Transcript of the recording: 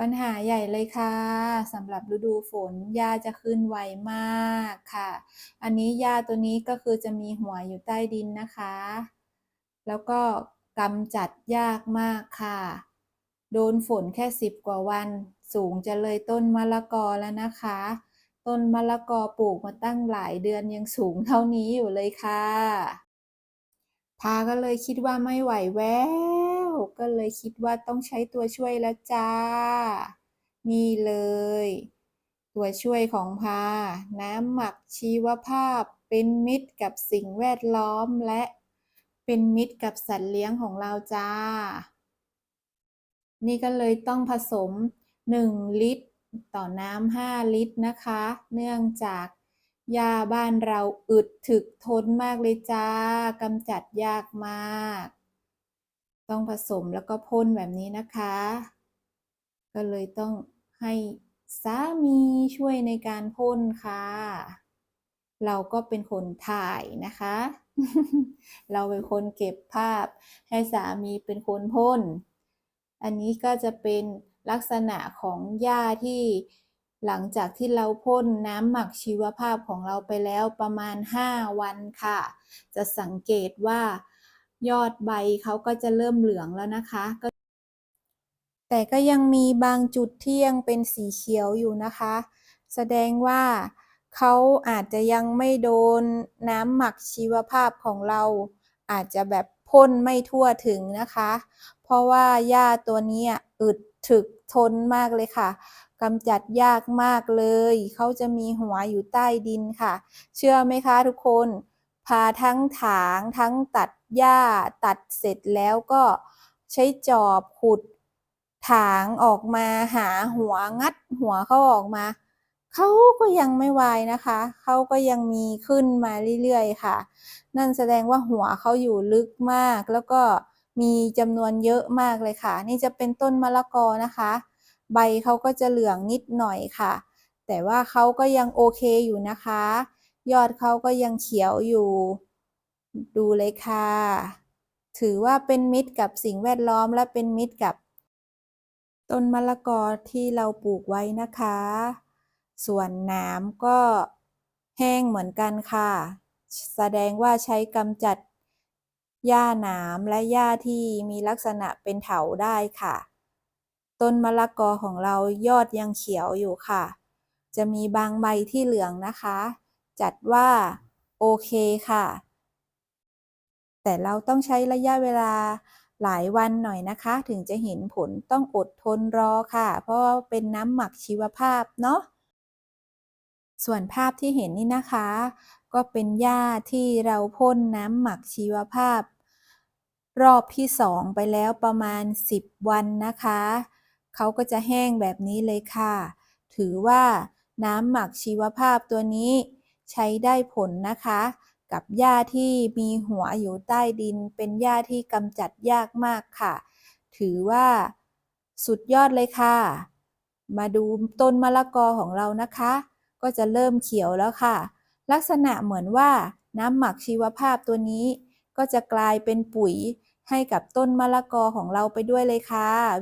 ปัญหาใหญ่เลยค่ะสำหรับฤดูฝนหญ้าจะขึ้นไวมากค่ะ อันนี้หญ้าตัวนี้ก็คือจะมีหัวอยู่ใต้ดินนะคะ แล้วก็กำจัดยากมากค่ะ โดนฝนแค่สิบกว่าวัน สูงจะเลยต้นมะละกอแล้วนะคะ ต้นมะละกอปลูกมาตั้งหลายเดือนยังสูงเท่านี้อยู่เลยค่ะ พาก็เลยคิดว่าไม่ไหวแว ก็เลยคิดว่าต้องใช้ตัวช่วยแล้วจ้า นี่เลย ตัวช่วยของพา น้ำหมักชีวภาพ เป็นมิตรกับสิ่งแวดล้อมและเป็นมิตรกับสัตว์เลี้ยงของเราจ้า นี่ก็เลยต้องผสม 1 ลิตร ต่อน้ำ5ลิตรนะคะ เนื่องจากหญ้าบ้านเราอึดถึกทนมากเลยจ้ากำจัดยากมาก ต้องผสมแล้วก็พ่นแบบนี้นะคะ ก็เลยต้องให้สามีช่วยในการพ่นค่ะ เราก็เป็นคนถ่ายนะคะ เราเป็นคนเก็บภาพ ให้สามีเป็นคนพ่น อันนี้ก็จะเป็นลักษณะของหญ้าที่หลังจากที่เราพ่นน้ำหมักชีวภาพของเราไปแล้วประมาณ 5 วันค่ะ จะสังเกตว่า ยอดใบเขาก็จะเริ่มเหลืองแล้วนะคะ แต่ก็ยังมีบางจุดที่ยังเป็นสีเขียวอยู่นะคะ แสดงว่าเขาอาจจะยังไม่โดนน้ำหมักชีวภาพของเรา อาจจะแบบพ่นไม่ทั่วถึงนะคะ เพราะว่าหญ้าตัวนี้อึดถึกทนมากเลยค่ะกำจัดยากมากเลย เขาจะมีหัวอยู่ใต้ดินค่ะ เชื่อไหมคะทุกคน พาทั้งถางทั้งตัดหญ้าตัดเสร็จแล้วก็ใช้จอบขุด ถางออกมาหาหัวงัดหัวเขาออกมาเขาก็ยังไม่วายนะคะ เขาก็ยังมีขึ้นมาเรื่อยๆค่ะ นั่นแสดงว่าหัวเขาอยู่ลึกมาก แล้วก็มีจำนวนเยอะมากเลยค่ะ นี่จะเป็นต้นมะละกอนะคะ ใบเขาก็จะเหลืองนิดหน่อยค่ะ แต่ว่าเขาก็ยังโอเคอยู่นะคะ ยอดเขาก็ยังเขียวอยู่ ดูเลยค่ะ ถือว่าเป็นมิตรกับสิ่งแวดล้อมและเป็นมิตรกับ ต้นมะละกอที่เราปลูกไว้นะคะ ส่วนน้ำก็แห้งเหมือนกันค่ะ แสดงว่าใช้กำจัดหญ้าหนามและหญ้าที่มีลักษณะเป็นเถาได้ค่ะ ต้นมะละกอของเรายอดยังเขียวอยู่ค่ะ จะมีบางใบที่เหลืองนะคะ จัดว่า โอเคค่ะ แต่เราต้องใช้ระยะเวลาหลายวันหน่อยนะคะ ถึงจะเห็นผลต้องอดทนรอค่ะ เพราะเป็นน้ำหมักชีวภาพเนาะส่วนภาพที่เห็นนี่นะคะ ก็เป็นหญ้าที่เราพ่นน้ำหมักชีวภาพ รอบที่สองไปแล้วประมาณ 10 วันนะคะ เขาก็จะแห้งแบบนี้เลยค่ะ ถือว่าน้ำหมักชีวภาพตัวนี้ ใช้ได้ผลนะคะ กับหญ้าที่มีหัวอยู่ใต้ดิน เป็นหญ้าที่กำจัดยากมากค่ะ ถือว่าสุดยอดเลยค่ะ มาดูต้นมะละกอของเรานะคะ ก็จะเริ่มเขียวแล้วค่ะ ลักษณะเหมือนว่าน้ำหมักชีวภาพตัวนี้ ก็จะกลายเป็นปุ๋ยให้กับต้นมะละกอของเราไปด้วยเลยค่ะ